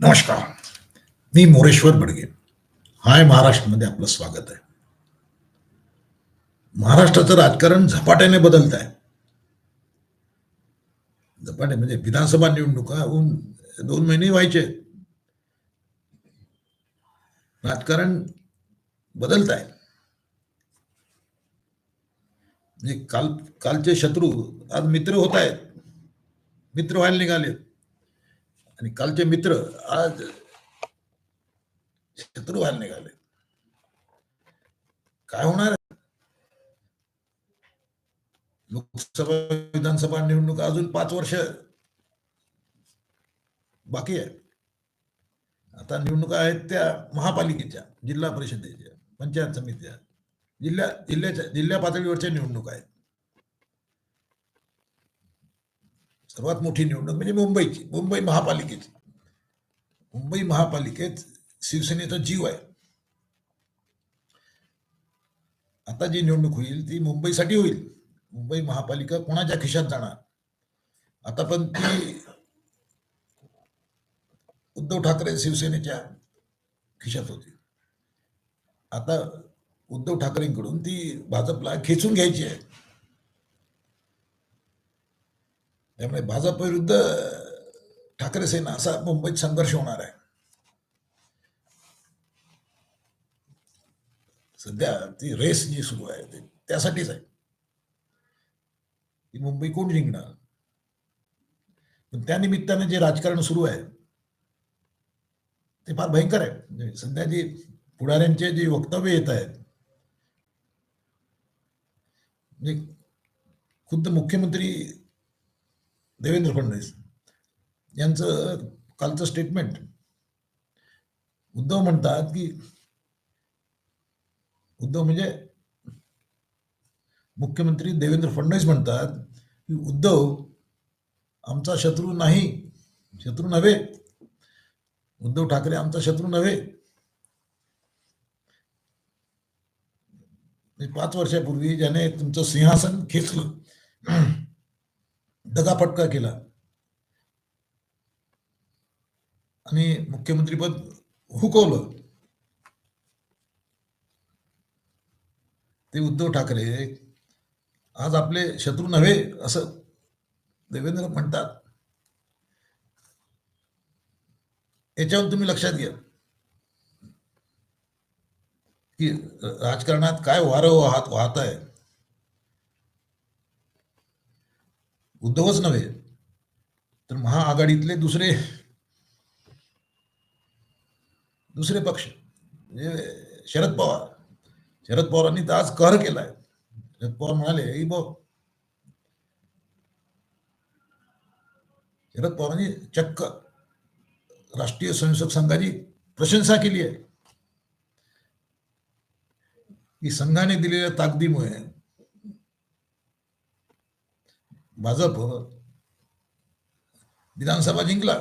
नमस्कार. मी मोरेश्वर बडगे. हाय महाराष्ट्रामध्ये आपलं स्वागत आहे. महाराष्ट्राचं राजकारण झपाट्याने बदलत आहे झपाटे म्हणजे विधानसभा निवडणुका होऊन दोन महिने व्हायचे. राजकारण बदलत आहे म्हणजे काल कालचे शत्रू आज मित्र होत आहेत. मित्र व्हायला निघाले आणि कालचे मित्र आज शत्रू व्हायला निघाले. काय होणार? लोकसभा विधानसभा निवडणुका अजून पाच वर्ष बाकी आहे. आता निवडणुका आहेत त्या महापालिकेच्या जिल्हा परिषदेच्या पंचायत समित्या जिल्ह्या जिल्ह्याच्या जिल्ह्या पातळीवरच्या निवडणुका आहेत. सर्वात मोठी निवडणूक म्हणजे मुंबईची मुंबई महापालिकेची. मुंबई महापालिकेत शिवसेनेचा जीव आहे. आता जी निवडणूक होईल ती मुंबईसाठी होईल. मुंबई महापालिका कोणाच्या खिशात जाणार? आता पण ती उद्धव ठाकरे शिवसेनेच्या खिशात होती. आता उद्धव ठाकरेंकडून ती भाजपला खेचून घ्यायची आहे. त्यामुळे भाजप विरुद्ध ठाकरे सेना असा मुंबईत संघर्ष होणार आहे. सध्या ती रेस जी सुरू आहे त्यासाठीच आहे. ती मुंबई कोण जिंकणार? पण त्या निमित्ताने जे राजकारण सुरू आहे ते फार भयंकर आहे. म्हणजे सध्या जे पुढाऱ्यांचे जे वक्तव्य येत आहेत म्हणजे खुद्द मुख्यमंत्री देवेंद्र फडणवीस यांचं कालचं स्टेटमेंट उद्धव म्हणतात की उद्धव म्हणजे मुख्यमंत्री देवेंद्र फडणवीस म्हणतात की उद्धव आमचा शत्रू नाही शत्रू नव्हे. उद्धव ठाकरे आमचा शत्रू नव्हे. पाच वर्षापूर्वी ज्याने तुमचं सिंहासन खेचलं. दगाफटका केला. आणि मुख्यमंत्रीपद हुकवलं. ते उद्धव ठाकरे आज आपले शत्रू नव्हे असं देवेंद्र म्हणतात. याच्यावर तुम्ही लक्षात घ्या. की राजकारणात काय वारं वाहत वाहत आहे उद्धवच नव्हे तर महाआघाडीतले दुसरे दुसरे पक्ष म्हणजे शरद पवार. शरद पवारांनी तर आज कहर केलाय. शरद पवार म्हणाले की बघ शरद पवारांनी चक्क राष्ट्रीय स्वयंसेवक संघाची प्रशंसा केली आहे. की संघाने दिलेल्या ताकदीमुळे भाजप. विधानसभा जिंकला.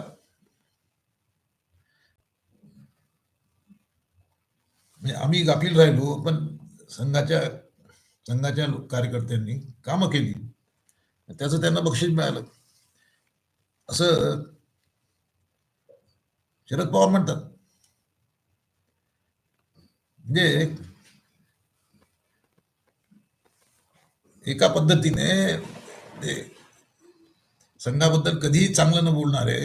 म्हणजे आम्ही गाफील राहिलो पण संघाच्या संघाच्या कार्यकर्त्यांनी कामं केली. त्याचं त्यांना बक्षीस मिळालं. असं शरद पवार म्हणतात. म्हणजे एका पद्धतीने ते. संघाबद्दल कधीही चांगलं न बोलणारे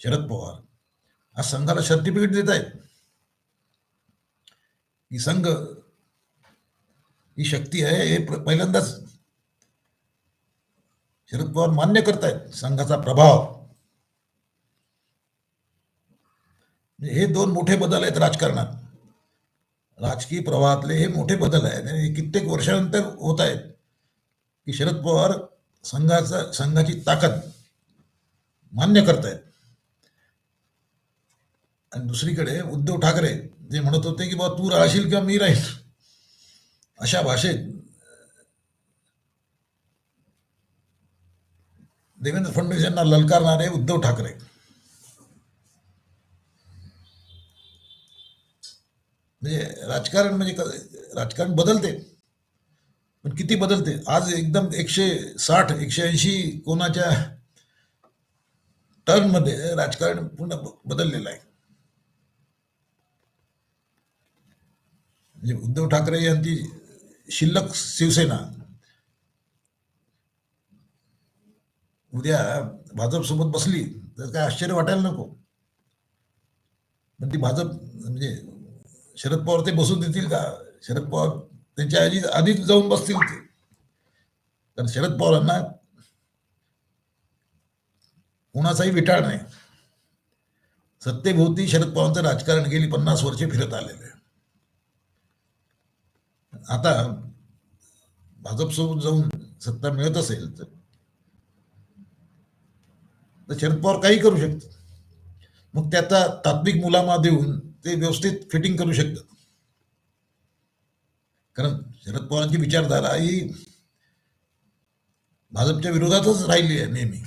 शरद पवार आज संघाला सर्टिफिकेट देत आहेत. ही संघ ही शक्ती आहे हे पहिल्यांदाच शरद पवार मान्य करतायत संघाचा प्रभाव. म्हणजे हे दोन मोठे बदल आहेत राजकारणात. राजकीय प्रवाहातले हे मोठे बदल आहेत आणि हे कित्येक वर्षानंतर होत आहेत. की शरद पवार संघाचा संघाची ताकद मान्य करतायत. आणि दुसरीकडे उद्धव ठाकरे जे म्हणत होते की बाबा तू राहशील किंवा मी राहील. अशा भाषेत देवेंद्र फडणवीस यांना ललकारणारे उद्धव ठाकरे. म्हणजे राजकारण म्हणजे क- राजकारण बदलते. पण किती बदलते? आज एकदम एकशे साठ एकशे ऐंशी कोणाच्या टर्नमध्ये राजकारण पूर्ण बदललेलं आहे. म्हणजे उद्धव ठाकरे यांची शिल्लक शिवसेना. उद्या भाजपसोबत बसली तर काय आश्चर्य वाटायला नको. पण ती भाजप म्हणजे शरद पवार ते बसून देतील का? शरद पवार त्यांच्या आधी आधीच जाऊन बसतील ते. कारण शरद पवारांना कोणाचाही विटाळ नाही. सत्तेभोवती शरद पवारांचं राजकारण गेली पन्नास वर्षे फिरत आलेले. आता भाजपसोबत जाऊन सत्ता मिळत असेल तर तर शरद पवार काही करू शकतात. मग त्याचा तात्विक मुलामा देऊन ते व्यवस्थित फिटिंग करू शकतात. कारण शरद पवारांची विचारधारा ही भाजपच्या विरोधातच राहिली आहे नेहमी.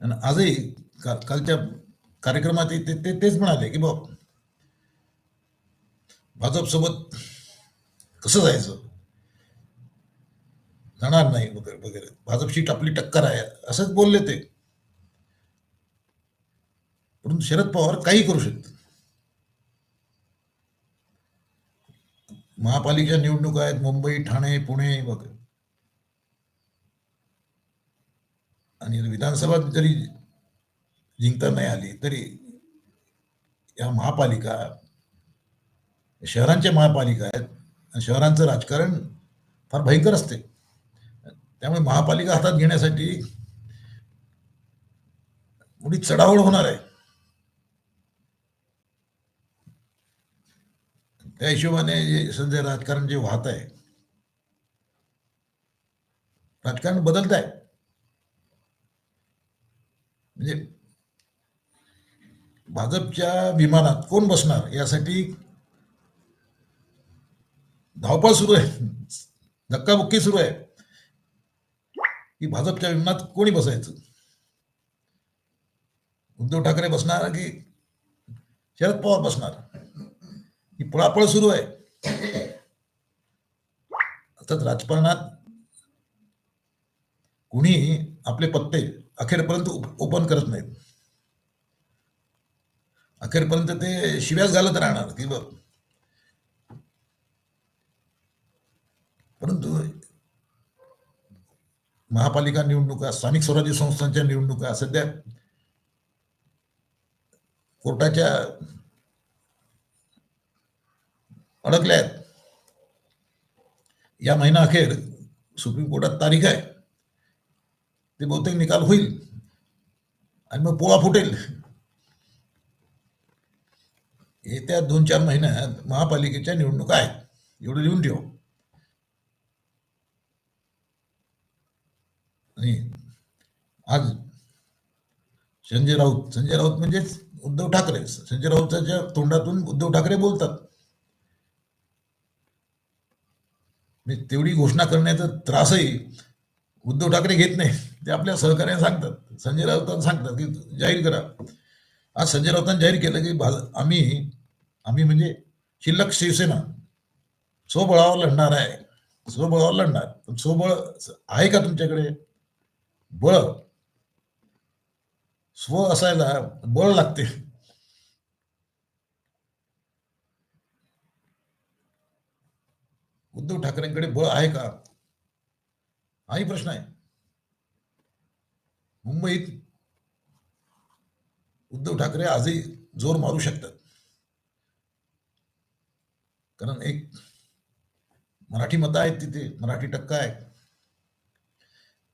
आणि आजही का- कालच्या कार्यक्रमात ते ते- तेच म्हणाले की बा भाजपसोबत कसं जायचं? जाणार नाही वगैरे वगैरे. भाजपशी आपली टक्कर आहे. असंच बोलले ते. परंतु शरद पवार काही करू शकतात महापालिका निवडणुका आहेत मुंबई ठाणे पुणे वगैरे. आणि विधानसभा जरी जिंकता नाही आली तरी या महापालिका शहरांच्या महापालिका आहेत. आणि शहरांचं राजकारण फार भयंकर असते. त्यामुळे महापालिका हातात घेण्यासाठी मोठी चढावळ होणार आहे. त्या हिशोबाने संजय राजकारण जे वाहत आहे राजकारण बदलत आहे म्हणजे भाजपच्या विमानात कोण बसणार यासाठी धावपळ सुरू आहे. धक्काबुक्की सुरू आहे. की भाजपच्या विमानात कोणी बसायचं? उद्धव ठाकरे बसणार की शरद पवार बसणार? पळापळ सुरू आहे. अर्थात राजकारणात कुणी आपले पत्ते अखेरपर्यंत ओपन करत नाहीत. अखेरपर्यंत ते शिव्याच घालत राहणार की बघ. परंतु महापालिका निवडणुका स्थानिक स्वराज्य संस्थांच्या निवडणुका सध्या कोर्टाच्या अडकल्या आहेत या महिना अखेर सुप्रीम कोर्टात तारीख आहे. ते बहुतेक निकाल होईल आणि मग पोळा फुटेल. येत्या दोन चार महिन्यात महापालिकेच्या निवडणुका आहेत. एवढं लिहून ठेव. आणि आज संजय राऊत संजय राऊत म्हणजेच उद्धव ठाकरे. संजय राऊतच्या तोंडातून उद्धव ठाकरे बोलतात. म्हणजे तेवढी घोषणा करण्याचा त्रासही उद्धव ठाकरे घेत नाही. ते आपल्या सहकार्याने सांगतात. संजय राऊतांना सांगतात की जाहीर करा. आज संजय राऊतांनी जाहीर केलं की आम्ही आम्ही म्हणजे शिल्लक शिवसेना. स्वबळावर लढणार आहे. स्वबळावर लढणार. पण स्वबळ आहे का तुमच्याकडे? बळ. स्व असायला बळ लागते. उद्धव ठाकरेंकडे बळ आहे का? हाही प्रश्न आहे. मुंबईत उद्धव ठाकरे आजही जोर मारू शकतात. कारण एक मराठी मतं आहेत तिथे मराठी टक्का आहे.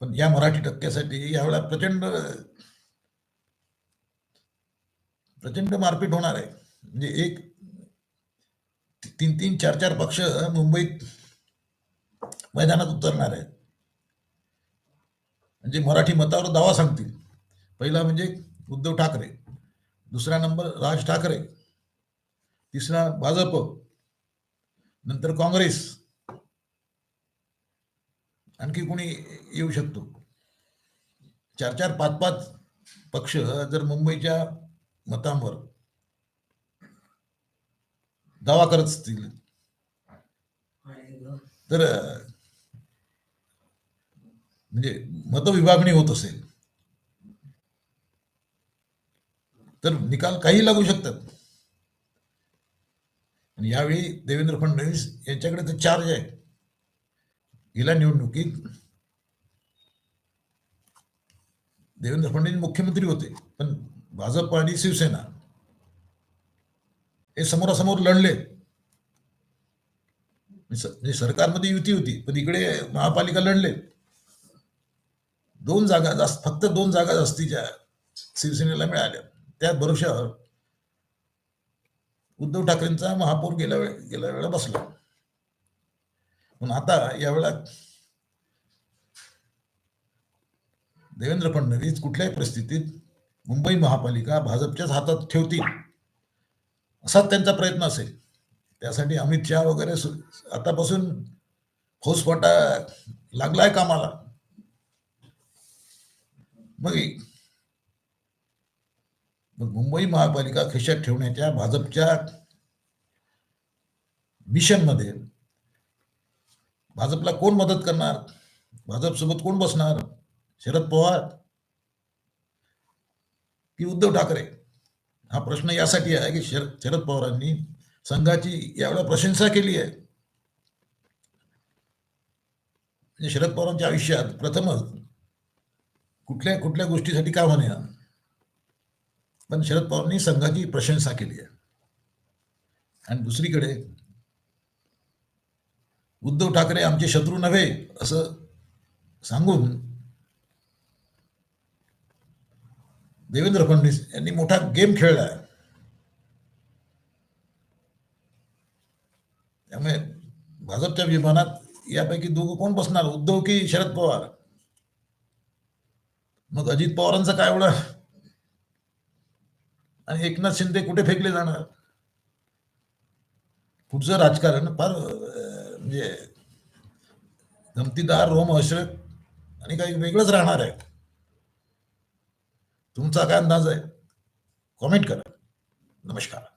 पण या मराठी टक्क्यासाठी यावेळेला प्रचंड प्रचंड मारपीट होणार आहे. म्हणजे एक तीन तीन चार चार पक्ष मुंबईत मैदानात उतरणार आहेत. म्हणजे मराठी मतावर दावा सांगतील. पहिला म्हणजे उद्धव ठाकरे दुसरा नंबर राज ठाकरे तिसरा भाजप नंतर काँग्रेस. आणखी कोणी येऊ शकतो? चार चार पाच पाच पक्ष जर मुंबईच्या मतांवर दावा करत असतील तर म्हणजे मतविभागणी होत असेल. तर निकाल काही लागू शकतात. आणि यावेळी देवेंद्र फडणवीस यांच्याकडे तर चार्ज आहे. गेल्या निवडणुकीत देवेंद्र फडणवीस मुख्यमंत्री होते पण भाजप आणि शिवसेना हे समोरासमोर लढले. सरकारमध्ये युती होती पण इकडे महापालिका लढले. दोन जागा जास्त फक्त दोन जागा जास्तीच्या शिवसेनेला मिळाल्या. त्या भरोशावर उद्धव ठाकरेंचा महापौर गेल्या वेळ गेल्या वेळेला बसला. पण आता यावेळेला देवेंद्र फडणवीस कुठल्याही परिस्थितीत मुंबई महापालिका भाजपच्याच हातात ठेवतील. असाच त्यांचा प्रयत्न असेल. त्यासाठी अमित शहा वगैरे आतापासून फौजफाटा लागलाय कामाला. मग मग मुंबई महापालिका खिशात ठेवण्याच्या भाजपच्या मिशनमध्ये भाजपला कोण मदत करणार? भाजपसोबत कोण बसणार? शरद पवार? की उद्धव ठाकरे? हा प्रश्न यासाठी आहे की शरद शरद पवारांनी संघाची यावेळेला प्रशंसा केली आहे. म्हणजे शरद पवारांच्या आयुष्यात प्रथमच कुठल्या कुठल्या गोष्टीसाठी का म्हणे? पण शरद पवारांनी संघाची प्रशंसा केली आहे. आणि दुसरीकडे उद्धव ठाकरे आमचे शत्रू नव्हे असं सांगून देवेंद्र फडणवीस यांनी मोठा गेम खेळला. आहे त्यामुळे भाजपच्या विमानात यापैकी दोघं कोण बसणार? उद्धव की शरद पवार? मग अजित पवारांचं काय एवढं? आणि एकनाथ शिंदे कुठे फेकले जाणार? पुढचं राजकारण फार म्हणजे म्हणजे गमतीदार अश्रक आणि काही वेगळंच राहणार आहे. तुमचा काय अंदाज आहे? कॉमेंट करा. नमस्कार.